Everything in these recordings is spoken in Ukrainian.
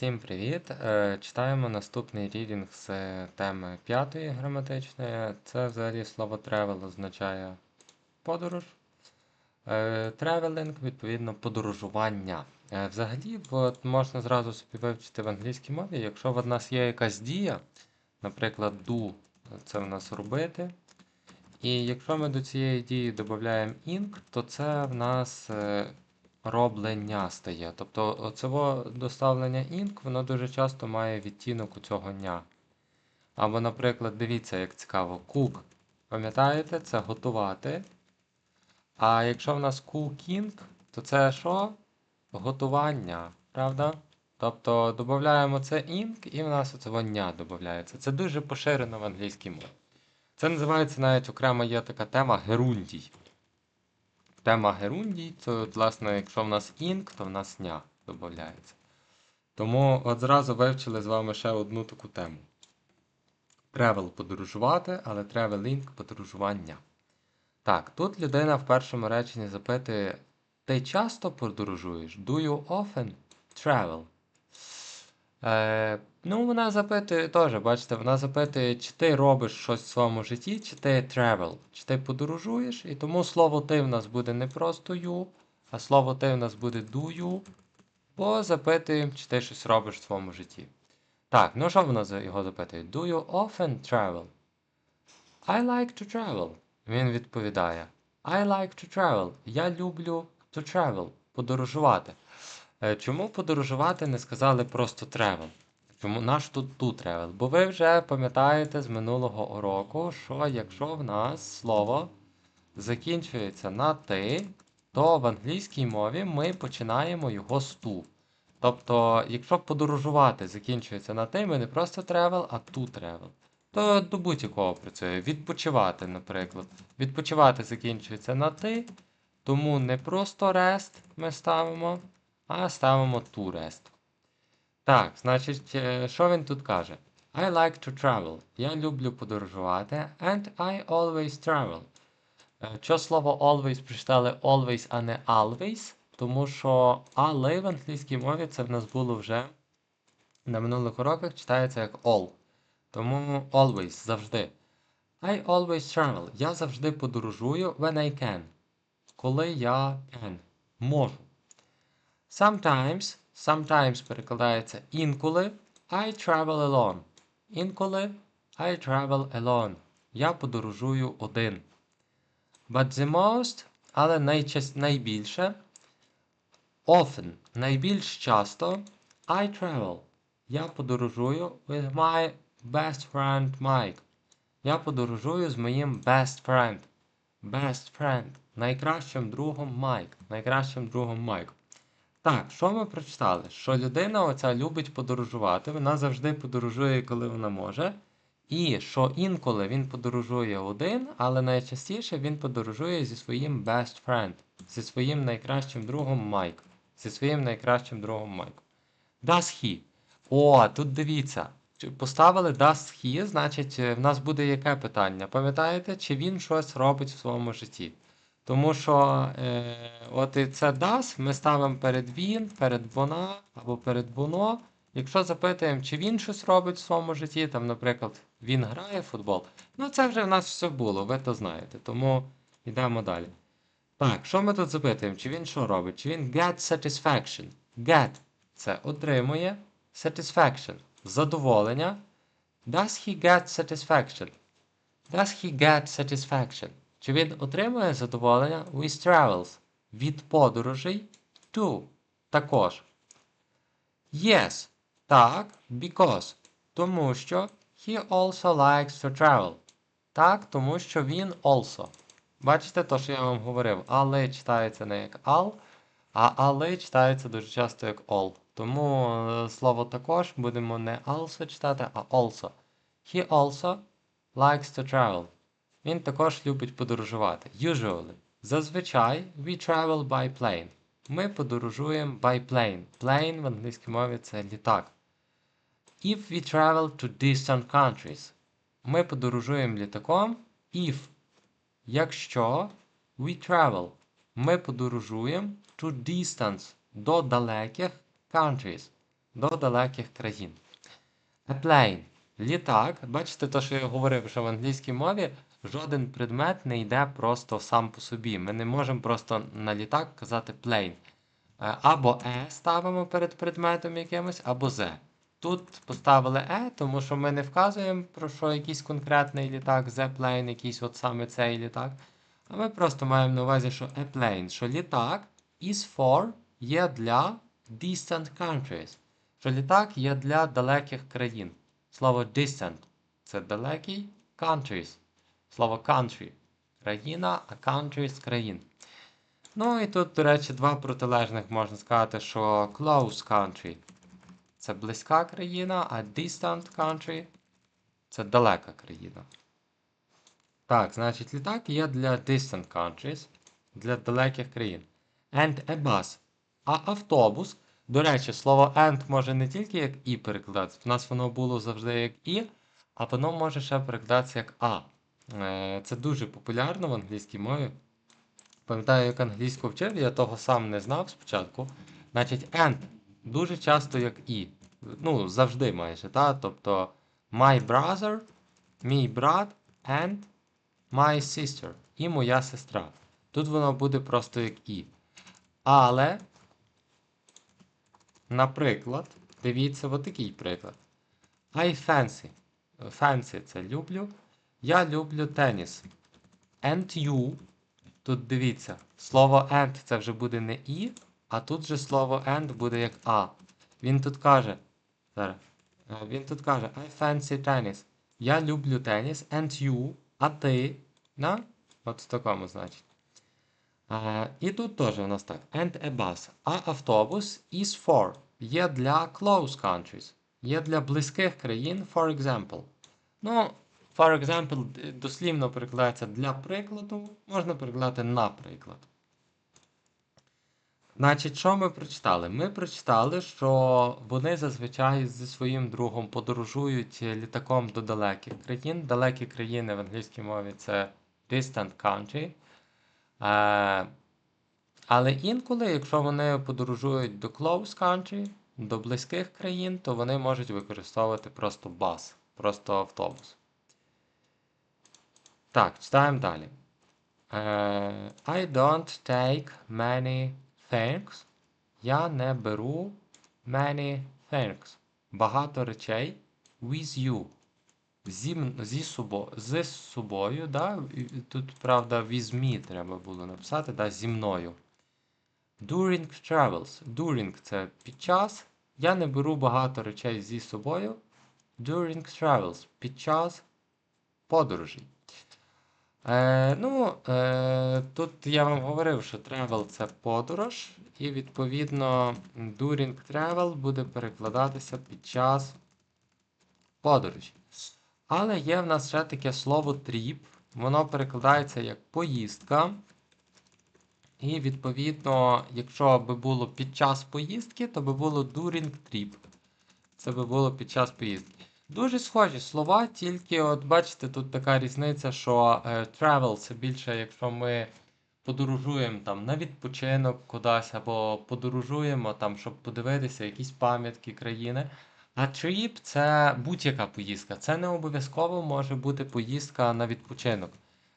Всім привіт! Е, Читаємо наступний рідінг з теми п'ятої граматичної. Це взагалі слово travel означає подорож. Е, Traveling, відповідно, подорожування. Е, Взагалі, от можна зразу собі вивчити в англійській мові, якщо в нас є якась дія, наприклад, do, це в нас робити. І якщо ми до цієї дії додаємо ing, то це в нас роблення стає. Тобто оцево доставлення ink, воно дуже часто має відтінок у цього ня. Або, наприклад, дивіться, як цікаво, cook. Пам'ятаєте, це готувати. А якщо в нас cooking, то це що? Готування, правда? Тобто додаємо це ink, і в нас оце ня додається. Це дуже поширено в англійській мові. Це називається навіть окремо є така тема герундій. Тема герундій, то, власне, якщо в нас інк, то в нас ня додається. Тому от зразу вивчили з вами ще одну таку тему. Travel подорожувати, але traveling подорожування. Так, тут людина в першому реченні запитує: Ти часто подорожуєш? Do you often travel? Е, ну, вона запитує теж, бачите, вона запитує, чи ти робиш щось в своєму житті, чи ти travel, чи ти подорожуєш, і тому слово ти в нас буде не просто you, а слово ти в нас буде do you, бо запитуємо, чи ти щось робиш в своєму житті. Так, ну що вона його запитує? Do you often travel? I like to travel. Він відповідає: I like to travel. Я люблю to travel, подорожувати. Е, Чому подорожувати не сказали просто travel? Чому наш тут тут travel? Бо ви вже пам'ятаєте з минулого уроку, що якщо в нас слово закінчується на ти, то в англійській мові ми починаємо його з ту. Тобто, якщо подорожувати закінчується на ти, ми не просто travel, а ту travel. То до будь-якого працює. Відпочивати, наприклад. Відпочивати закінчується на ти, тому не просто rest ми ставимо, а ставимо to rest. Так, значить, е, що він тут каже? I like to travel. Я люблю подорожувати. And I always travel. Е, Що слово always прочитали always, а не always? Тому що але в англійській мові це в нас було вже на минулих уроках читається як all. Тому always завжди. I always travel. Я завжди подорожую when I can. Коли я can. Можу. Sometimes, sometimes перекладається інколи I travel alone. Інколи I travel alone. Я подорожую один. But the most, але найчас, найбільше, often, найбільш часто, I travel. Я подорожую with my best friend Mike. Я подорожую з моїм best friend. Best friend. Найкращим другом Майк. Найкращим другом Майк. Так, що ми прочитали? Що людина оця любить подорожувати, вона завжди подорожує, коли вона може. І що інколи він подорожує один, але найчастіше він подорожує зі своїм best friend, зі своїм найкращим другом Майк. Зі своїм найкращим другом Майк. Does he? О, тут дивіться. Поставили does he, значить, е, в нас буде яке питання? Пам'ятаєте, чи він щось робить в своєму житті? Тому що е, от і це does ми ставимо перед він, перед вона або перед воно. Якщо запитуємо, чи він щось робить в своєму житті, там, наприклад, він грає в футбол, ну це вже в нас все було, ви то знаєте. Тому йдемо далі. Так, що ми тут запитуємо? Чи він що робить? Чи він get satisfaction? Get це отримує satisfaction. Задоволення. Does he get satisfaction? Does he get satisfaction? Чи він отримує задоволення with travels? Від подорожей to. Також. Yes. Так. Because. Тому що he also likes to travel. Так, тому що він also. Бачите, то, що я вам говорив, але читається не як al, а але читається дуже часто як all. Тому е, слово також будемо не also читати, а also. He also likes to travel. Він також любить подорожувати. Usually. Зазвичай we travel by plane. Ми подорожуємо by plane. Plane в англійській мові це літак. If we travel to distant countries. Ми подорожуємо літаком. If. Якщо we travel. Ми подорожуємо to distance. До далеких countries. до далеких країн. A plane – літак. Бачите, те, що я говорив, що в англійській мові жоден предмет не йде просто сам по собі. Ми не можемо просто на літак казати plane. Е, Або е ставимо перед предметом якимось, або the. Тут поставили е, тому що ми не вказуємо про що якийсь конкретний літак, the plane, якийсь от саме цей літак. А ми просто маємо на увазі, що a plane, що літак is for є для distant countries. Що літак є для далеких країн. Слово distant це далекий countries. Слово country країна, а countries країн. Ну і тут, до речі, два протилежних можна сказати, що close country це близька країна, а distant country це далека країна. Так, значить, літак є для distant countries, для далеких країн. And a bus. А автобус, до речі, слово and може не тільки як і перекладатися, в нас воно було завжди як і, а воно може ще перекладатися як а. Е, Це дуже популярно в англійській мові. Пам'ятаю, як англійську вчив, я того сам не знав спочатку. Значить, and дуже часто як і. Ну, завжди майже, так? Тобто my brother, мій брат and my sister і моя сестра. Тут воно буде просто як і. Але, наприклад, дивіться, отакий приклад. I fancy. Fancy це люблю. Я люблю теніс. And you. Тут дивіться, слово and це вже буде не і, а тут же слово and буде як а. Він тут каже. Зараз. Е, Він тут каже I fancy tennis. Я люблю теніс. And you. А ти. На? От в такому значить. Е, і тут теж у нас так. And a bus. А автобус is for. Є для close countries. Є для близьких країн, for example. Ну, for example, дослівно перекладається для прикладу, можна перекладати наприклад. Значить, що ми прочитали? Ми прочитали, що вони зазвичай зі своїм другом подорожують літаком до далеких країн. Далекі країни в англійській мові це distant country. Е, але інколи, якщо вони подорожують до close country, до близьких країн, то вони можуть використовувати просто бас, просто автобус. Так, читаємо далі. Е, I don't take many things. Я не беру many things. Багато речей with you. Зі, зі собо, з собою, да? тут, правда, with me треба було написати, да? зі мною. During travels. During це під час. Я не беру багато речей зі собою. During travels. Під час подорожей. Е, ну, е, тут я вам говорив, що travel це подорож, і відповідно during travel буде перекладатися під час подорожі. Але є в нас ще таке слово trip, воно перекладається як поїздка. І відповідно, якщо би було під час поїздки, то би було during trip. Це би було під час поїздки. Дуже схожі слова, тільки от бачите, тут така різниця, що е, travel це більше, якщо ми подорожуємо там на відпочинок кудись, або подорожуємо там, щоб подивитися якісь пам'ятки країни. А trip це будь-яка поїздка. Це не обов'язково може бути поїздка на відпочинок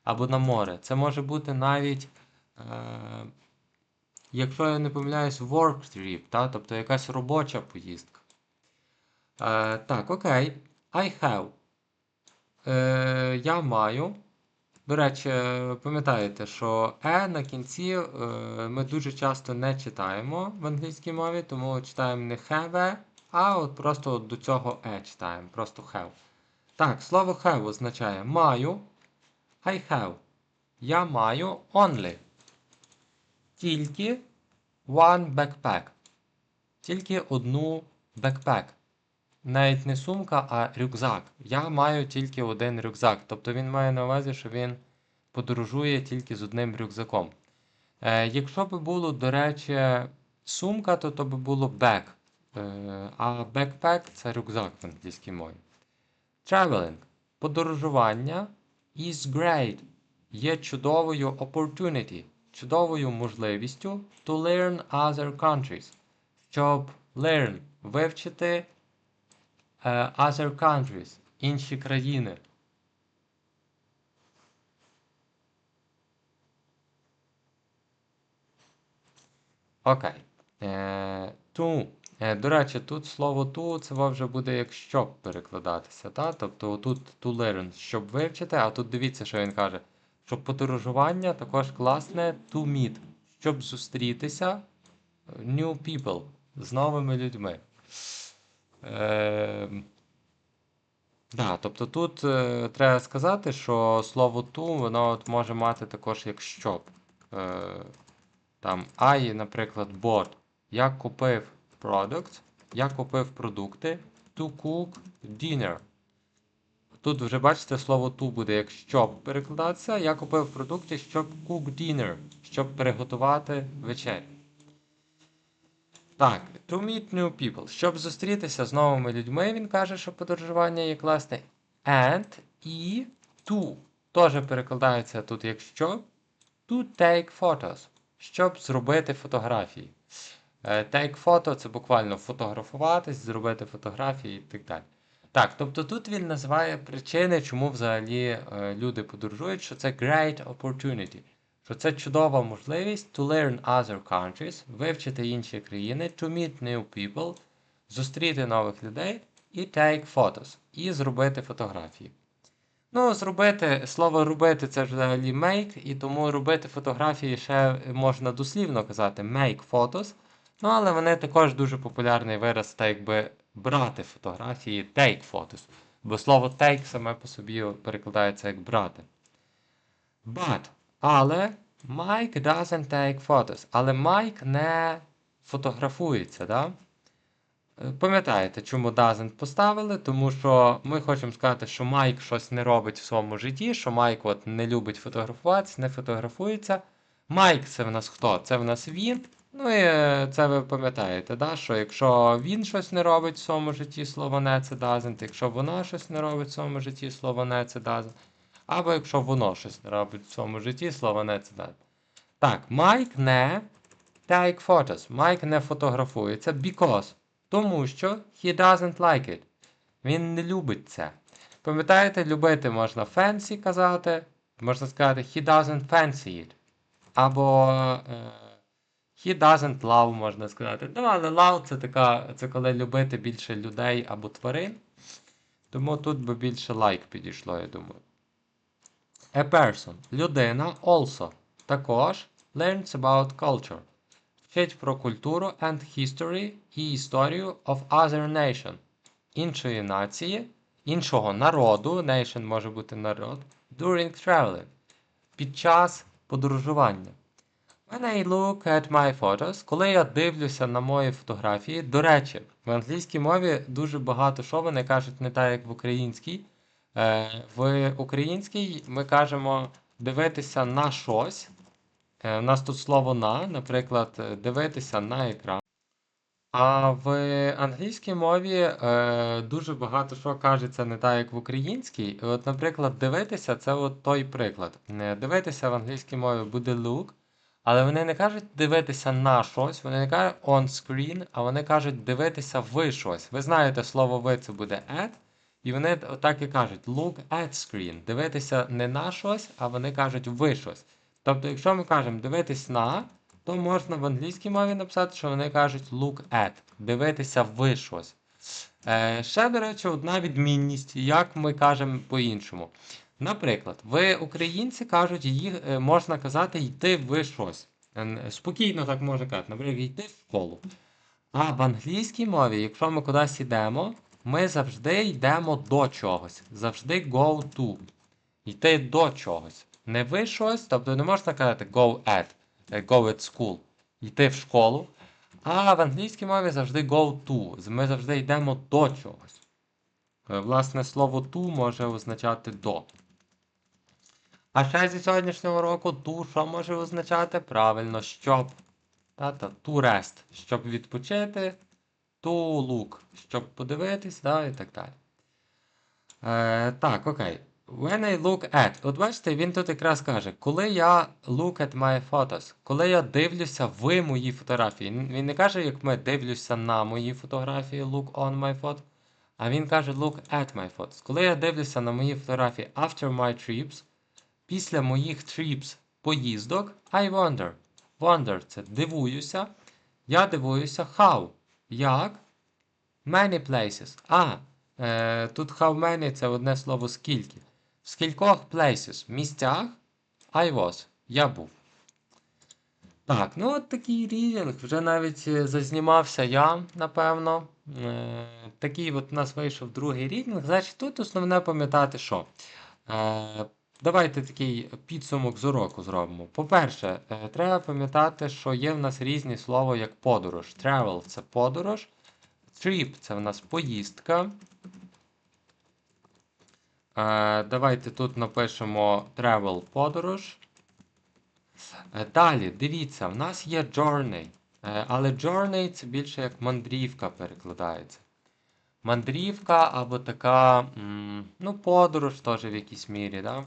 або на море. Це може бути навіть, е, якщо я не помиляюсь, work trip, та? тобто якась робоча поїздка. Так, окей. I have. Е, я маю. До речі, пам'ятаєте, що е на кінці е, ми дуже часто не читаємо в англійській мові, тому читаємо не have, а от просто до цього е читаємо. Просто have. Так, слово have означає маю. I have. Я маю only. Тільки one backpack. Тільки одну backpack. Навіть не сумка, а рюкзак. Я маю тільки один рюкзак. Тобто він має на увазі, що він подорожує тільки з одним рюкзаком. Е, якщо б було, до речі, сумка, то то би було bag. Е, а backpack це рюкзак в англійській мові. Traveling. Подорожування is great. Є чудовою opportunity, чудовою можливістю to learn other countries. Щоб learn вивчити other countries, інші країни. Окей. Е, to. Е, до речі, тут слово to це вже буде як щоб перекладатися. Та? Тобто тут to learn, щоб вивчити, а тут дивіться, що він каже. Щоб подорожування також класне to meet, щоб зустрітися е, new people з новими людьми. Е, да, тобто тут е, треба сказати, що слово to воно от може мати також як щоб. Е, там I, наприклад, bought. Я купив product, я купив продукти to cook dinner. Тут вже бачите, слово to буде як щоб перекладатися. Я купив продукти, щоб cook dinner, щоб приготувати вечерю. Так, to meet new people. Щоб зустрітися з новими людьми, він каже, що подорожування є класне. And і to. Теж перекладається тут як що. To take photos. Щоб зробити фотографії. Е, Take photo це буквально фотографуватись, зробити фотографії і так далі. Так, тобто тут він називає причини, чому взагалі е, люди подорожують, що це great opportunity, що це чудова можливість to learn other countries, вивчити інші країни, to meet new people, зустріти нових людей і take photos, і зробити фотографії. Ну, зробити, слово робити це взагалі make, і тому робити фотографії ще можна дослівно казати make photos. Ну, але вони також дуже популярний вираз, так якби брати фотографії, take photos. Бо слово take саме по собі перекладається як брати. But, але Mike doesn't take photos. Але Майк не фотографується, да? Е, Пам'ятаєте, чому doesn't поставили? Тому що ми хочемо сказати, що Майк щось не робить в своєму житті, що Майк от не любить фотографуватися, не фотографується. Майк це в нас хто? Це в нас він. Ну і е, це ви пам'ятаєте, да? що якщо він щось не робить в своєму житті, слово не це doesn't, якщо вона щось не робить в своєму житті, слово не це doesn't. Або якщо воно щось не робить в своєму житті, слово не це. Так, Майк не take photos. Майк не фотографується because. Тому що he doesn't like it. Він не любить це. Пам'ятаєте, любити можна fancy казати, можна сказати he doesn't fancy it. Або е, he doesn't love, можна сказати. Ну, але love це така, це коли любити більше людей або тварин. Тому тут би більше like підійшло, я думаю. A person. Людина also. Також learns about culture. Вчить про культуру and history і історію of other nation. Іншої нації, іншого народу, nation може бути народ, during traveling. Під час подорожування. When I look at my photos, коли я дивлюся на мої фотографії, до речі, в англійській мові дуже багато що вони кажуть не так, як в українській. Е, в українській ми кажемо дивитися на щось. Е, У нас тут слово на, наприклад, е, дивитися на екран. А в англійській мові е, дуже багато що кажеться не так, як в українській. От, наприклад, дивитися це от той приклад. Дивитися в англійській мові буде look, але вони не кажуть дивитися на щось, вони не кажуть on screen, а вони кажуть дивитися в щось. Ви знаєте, слово ви це буде at, і вони так і кажуть look at screen. Дивитися не на щось, а вони кажуть в щось. Тобто, якщо ми кажемо дивитись на, то можна в англійській мові написати, що вони кажуть look at, дивитися в щось. Е, ще, до речі, одна відмінність, як ми кажемо по-іншому. Наприклад, ви українці кажуть, їх е, можна казати йти в щось. Е, Спокійно так можна казати, наприклад, йти в школу. А в англійській мові, якщо ми кудись йдемо, ми завжди йдемо до чогось. Завжди go to. Йти до чогось. Не ви щось, тобто не можна казати go at, е, go at school, йти в школу. А в англійській мові завжди go to. Ми завжди йдемо до чогось. Е, Власне, слово to може означати до. А ще зі сьогоднішнього року to що може означати? Правильно, щоб. Та-та, to rest, щоб відпочити, to look, щоб подивитись, да, і так далі. Е, так, окей. When I look at. От бачите, він тут якраз каже, коли я look at my photos, коли я дивлюся в мої фотографії. Він не каже, як ми дивлюся на мої фотографії, look on my photo, а він каже look at my photos. Коли я дивлюся на мої фотографії after my trips, після моїх trips поїздок, I wonder. Wonder це дивуюся. Я дивуюся how. Як? Many places. А, е, тут how many це одне слово скільки. В скількох places, місцях I was. Я був. Так, ну от такий рідінг. Вже навіть е, зазнімався я, напевно. Е, такий от у нас вийшов другий рідінг. Значить, тут основне пам'ятати, що. Е, давайте такий підсумок з уроку зробимо. По-перше, е, треба пам'ятати, що є в нас різні слова як подорож. Travel це подорож. Trip це в нас поїздка. Е, давайте тут напишемо travel подорож. Е, Далі, дивіться, в нас є journey. Але journey це більше як мандрівка перекладається. Мандрівка або така, ну, подорож теж в якійсь мірі. Да?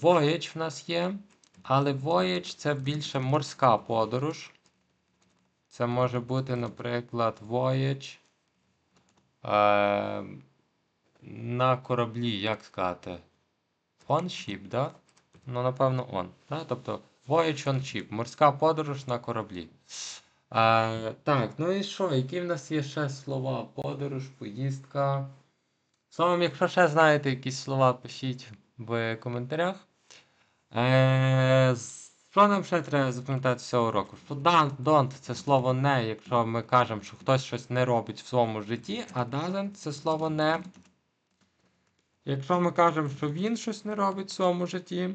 Voyage в нас є, але voyage це більше морська подорож. Це може бути, наприклад, voyage е, на кораблі, як сказати? On ship, да? Ну, напевно, on. Да? Тобто voyage on ship. Морська подорож на кораблі. Е, так, ну і що? Які в нас є ще слова? Подорож, поїздка. Словом, якщо ще знаєте якісь слова, пишіть в коментарях. Е, що нам ще треба запам'ятати з цього року? Що don't, don't це слово не, якщо ми кажемо, що хтось щось не робить в своєму житті, а doesn't це слово не. Якщо ми кажемо, що він щось не робить в своєму житті.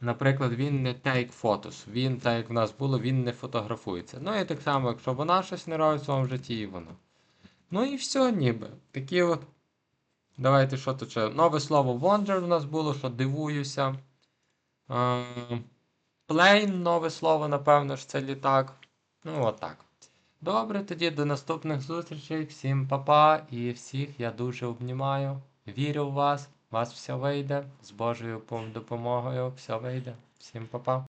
Наприклад, він не take photos, він, так як в нас було, він не фотографується. Ну і так само, якщо вона щось не робить в своєму житті, і воно. Ну і все, ніби. Такі от. Давайте що тут ще. Нове слово wonder в нас було, що дивуюся. Е, Plane, нове слово, напевно ж, це літак. Ну, от. Добре, тоді до наступних зустрічей. Всім па-па і всіх я дуже обнімаю. Вірю в вас. У вас все вийде. З Божою допомогою все вийде. Всім па-па.